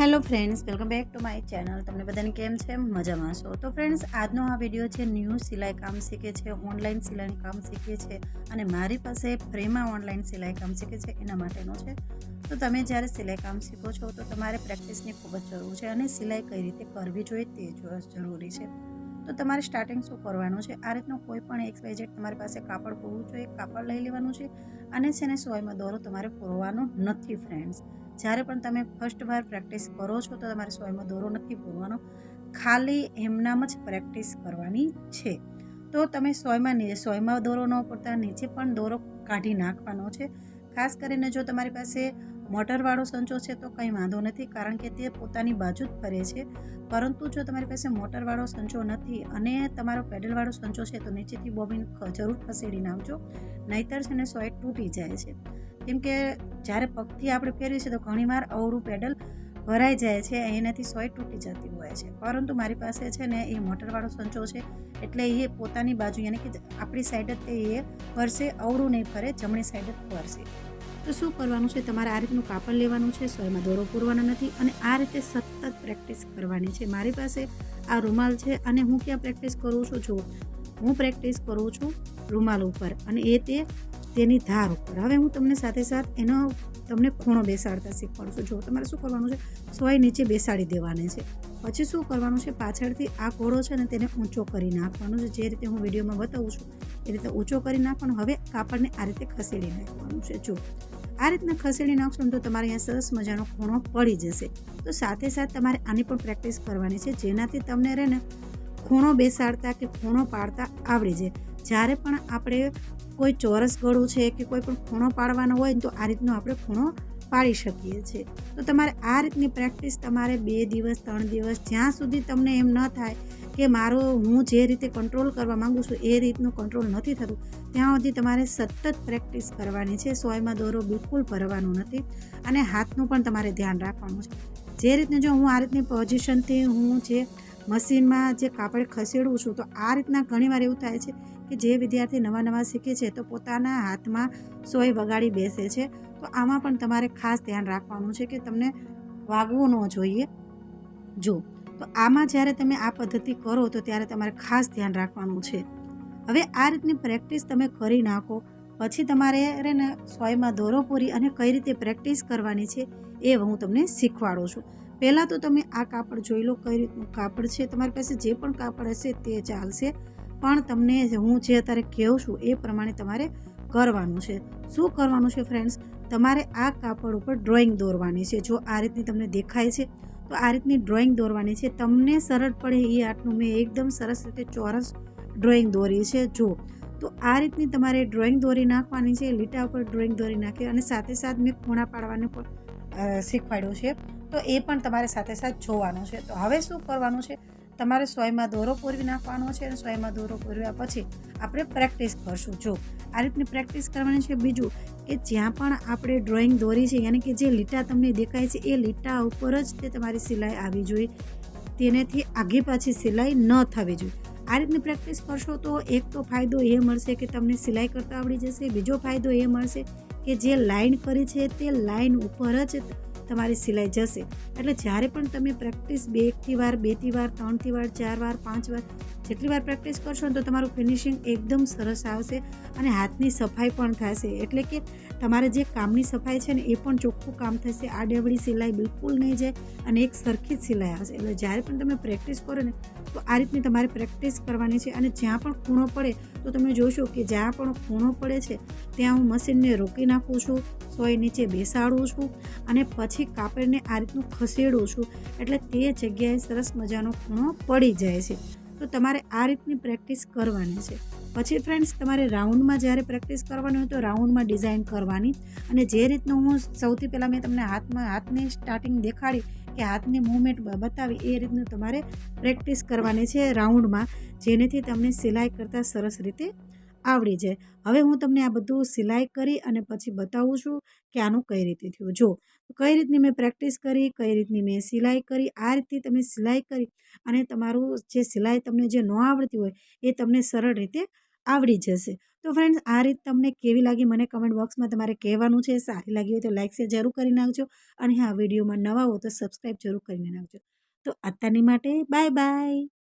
Hello friends, welcome back to my channel. તમને બધાને કેમ છે? મજામાં છો. તો ફ્રેન્ડ્સ, આજનો આ વીડિયો છે, ન્યૂ સિલાઈ કામ શીખે છે, ઓનલાઈન સિલાઈ કામ શીખે છે અને મારી પાસે ફ્રીમાં ઓનલાઈન સિલાઈ કામ શીખે છે, એના માટેનો છે. તો તમે જ્યારે સિલાઈ કામ શીખો છો, તો તમારે પ્રેક્ટિસની ખૂબ જ જરૂર છે અને સિલાઈ કઈ રીતે કરવી જોઈએ તે જરૂરી છે. તો તમારે સ્ટાર્ટિંગ શું કરવાનું છે? આ રીતનું કોઈ પણ એક વાય તમારી પાસે કાપડ પૂરવું જોઈએ, કાપડ લઈ લેવાનું છે અને છે ને સોયમાં દોરો તમારે પૂરવાનો નથી, ફ્રેન્ડ્સ. જ્યારે પણ તમે ફર્સ્ટ વાર પ્રેક્ટિસ કરો છો, તો તમારે સોયમાં દોરો નથી પૂરવાનો ખાલી એમનામ જ પ્રેક્ટિસ કરવાની છે. તો તમે સોયમાં સોયમાં દોરો ન પૂરતા નીચે પણ દોરો કાઢી નાખવાનો છે. ખાસ કરીને જો તમારી પાસે મોટરવાળો સંચો છે, તો કંઈ વાંધો નથી, કારણ કે તે પોતાની બાજુ જ ફરે છે. પરંતુ જો તમારી પાસે મોટરવાળો સંચો નથી અને તમારો પેડલવાળો સંચો છે, તો નીચેથી બોબિન જરૂર ખસેડી નાખજો. નહીતર છે ને સોય તૂટી જાય છે. કેમ કે જ્યારે પગથી આપણે ફેરવીએ છીએ તો ઘણીવાર અવળું પેડલ ભરાઈ જાય છે, એનાથી સોય તૂટી જતી હોય છે. પરંતુ મારી પાસે છે ને એ મોટરવાળો સંચો છે, એટલે એ પોતાની બાજુ યાની કે આપણી સાઈડ જ તે એ ફરશે અવળું નહીં ફરે, જમણી સાઈડ જ ફરશે. તો શું કરવાનું છે? તમારે આ રીતનું કાપડ લેવાનું છે, સોયમાં દોરો પૂરવાનો નથી અને આ રીતે સતત પ્રેક્ટિસ કરવાની છે. મારી પાસે આ રૂમાલ છે અને હું ક્યાં પ્રેક્ટિસ કરું છું? જો હું પ્રેક્ટિસ કરું છું રૂમાલ ઉપર અને એ તે તેની ધાર. ઉપર હવે હું તમને સાથે સાથ એનો તમને ખૂણો બેસાડતા શીખવાડું છું. જો તમારે શું કરવાનું છે? સોય નીચે બેસાડી દેવાની છે. પછી શું કરવાનું છે? પાછળથી આ ઘોડો છે ને તેને ઊંચો કરી નાખવાનો છે. જે રીતે હું વિડીયોમાં બતાવું છું, એ રીતે ઊંચો કરી નાખવાનો. હવે કાપડને આ રીતે ખસેડી નાખવાનું છે. જો આ રીતના ખસેડી નાખશો ને તો તમારે અહીંયા સરસ મજાનો ખૂણો પડી જશે. તો સાથે સાથે તમારે આની પણ પ્રેક્ટિસ કરવાની છે. જેનાથી તમને રહે ને ખૂણો બેસાડતા કે ખૂણો પાડતા આવડી જાય. જ્યારે પણ આપણે કોઈ ચોરસ ગળું છે કે કોઈ પણ ખૂણો પાડવાનો હોય તો આ રીતનો આપણે ખૂણો પાડી શકીએ છીએ. તો તમારે આ રીતની પ્રેક્ટિસ તમારે બે દિવસ, ત્રણ દિવસ, જ્યાં સુધી તમને એમ ન થાય કે મારો હું જે રીતે કંટ્રોલ કરવા માંગુ છું એ રીતનું કંટ્રોલ નથી થતું, ત્યાં સુધી તમારે સતત પ્રેક્ટિસ કરવાની છે. સોયમાં દોરો બિલકુલ ભરવાનું નથી અને હાથનું પણ તમારે ધ્યાન રાખવાનું છે. જે રીતને જો હું આ રીતની પોઝિશનથી હું જે મશીનમાં જે કાપડ ખસેડું છું તો આ રીતના ઘણીવાર એવું થાય છે કે જે વિદ્યાર્થી નવા નવા શીખે છે તો પોતાના હાથમાં સોય વગાડી બેસે છે. તો આમાં પણ તમારે ખાસ ધ્યાન રાખવાનું છે કે તમને વાગવું ન જોઈએ. જો, તો આમાં જ્યારે તમે આ પદ્ધતિ કરો તો ત્યારે તમારે ખાસ ધ્યાન રાખવાનું છે. હવે આ રીતની પ્રેક્ટિસ તમે કરી નાખો. પછી તમારે રે ને સોયમાં દોરો પૂરી અને કઈ રીતે પ્રેક્ટિસ કરવાની છે એ હું તમને શીખવાડું છું. પહેલાં તો તમે આ કાપડ જોઈ લો, કઈ રીતનું કાપડ છે, તમારી પાસે જે પણ કાપડ હશે તે ચાલશે. પણ તમને હું જે અત્યારે કહું છું એ પ્રમાણે તમારે કરવાનું છે. શું કરવાનું છે ફ્રેન્ડ્સ તમારે આ કાપડ ઉપર ડ્રોઈંગ દોરવાની છે. જો આ રીતની તમને દેખાય છે, તો આ રીતની ડ્રોઈંગ દોરવાની છે. તમને સરળ પડે એ આટલું મેં એકદમ સરસ રીતે ચોરસ ડ્રોઈંગ દોરી છે. જો, તો આ રીતની તમારે ડ્રોઈંગ દોરી નાખવાની છે, લીટા ઉપર ડ્રોઈંગ દોરી નાખી અને સાથે સાથ મેં ખૂણા પાડવાનું પણ શીખવાડ્યું છે. તો એ પણ તમારે સાથે સાથ જોવાનું છે. તો હવે શું કરવાનું છે? તમારે સોયમાં દોરો પૂરવી નાખવાનો છે અને સોયમાં દોરો પૂરવ્યા પછી આપણે પ્રેક્ટિસ કરશું. જો આ રીતની પ્રેક્ટિસ કરવાની છે, બીજું કે જ્યાં પણ આપણે ડ્રોઈંગ દોરી છે, યાની કે જે લીટા તમને દેખાય છે, એ લીટા ઉપર જ તે તમારી સિલાઈ આવી જોઈએ. તેનેથી આગે પાછી સિલાઈ ન થવી જોઈએ. આ રીતની પ્રેક્ટિસ કરશો તો એક તો ફાયદો એ મળશે કે તમને સિલાઈ કરતા આવડી જશે. બીજો ફાયદો એ મળશે કે જે લાઈન કરી છે, તે લાઈન ઉપર જ તમારી સિલાઈ જશે. એટલે જ્યારે પણ તમે પ્રેક્ટિસ બે એકથી વાર, બેથી વાર, ત્રણથી વાર, ચાર વાર, પાંચ વાર જેટલી વાર પ્રેક્ટિસ કરશો તો તમારું ફિનિશિંગ એકદમ સરસ આવશે અને હાથની સફાઈ પણ થશે. એટલે કે તમારે જે કામની સફાઈ છે ને એ પણ ચોખ્ખું કામ થશે. આડેવડી સિલાઈ બિલકુલ નહીં જાય અને એક સરખી જ સિલાઈ આવશે. એટલે જ્યારે પણ તમે પ્રેક્ટિસ કરો ને તો આ રીતની તમારે પ્રેક્ટિસ કરવાની છે અને જ્યાં પણ ખૂણો પડે તો તમે જોશો કે જ્યાં પણ ખૂણો પડે છે ત્યાં હું મશીનને રોકી નાખું છું, સોય નીચે બેસાડું છું અને પછી કાપડને આ રીતનું ખસેડું છું. એટલે તે જગ્યાએ સરસ મજાનો ખૂણો પડી જાય છે. તો તમારે આ રીતની પ્રેક્ટિસ કરવાની છે. પછી ફ્રેન્ડ્સ તમારે રાઉન્ડમાં જ્યારે પ્રેક્ટિસ કરવાની હોય તો રાઉન્ડમાં ડિઝાઇન કરવાની. અને જે રીતનું હું સૌથી પહેલાં મેં તમને હાથમાં, હાથની સ્ટાર્ટિંગ દેખાડી કે હાથની મૂવમેન્ટ બતાવી, એ રીતનું તમારે પ્રેક્ટિસ કરવાની છે રાઉન્ડમાં. જેનેથી તમને સિલાઈ કરતાં સરસ રીતે આવડી જાય. હવે હું તમને આ બધું સિલાઈ કરી અને પછી બતાવું છું કે આનું કઈ રીતે થયું. જો કઈ રીતની મેં પ્રેક્ટિસ કરી, કઈ રીતની મેં સિલાઈ કરી, આ રીતે તમે સિલાઈ કરી અને તમારું જે સિલાઈ તમને જે ન આવડતી હોય એ તમને સરળ રીતે આવડી જશે. તો ફ્રેન્ડ્સ આ રીત તમને કેવી લાગી મને કમેન્ટ બોક્સમાં તમારે કહેવાનું છે. સારી લાગી હોય તો લાઇક શેર જરૂર કરી નાખજો અને હા, વિડીયોમાં નવા હો તો સબસ્ક્રાઈબ જરૂર કરીને નાખજો. તો અત્યારની માટે બાય બાય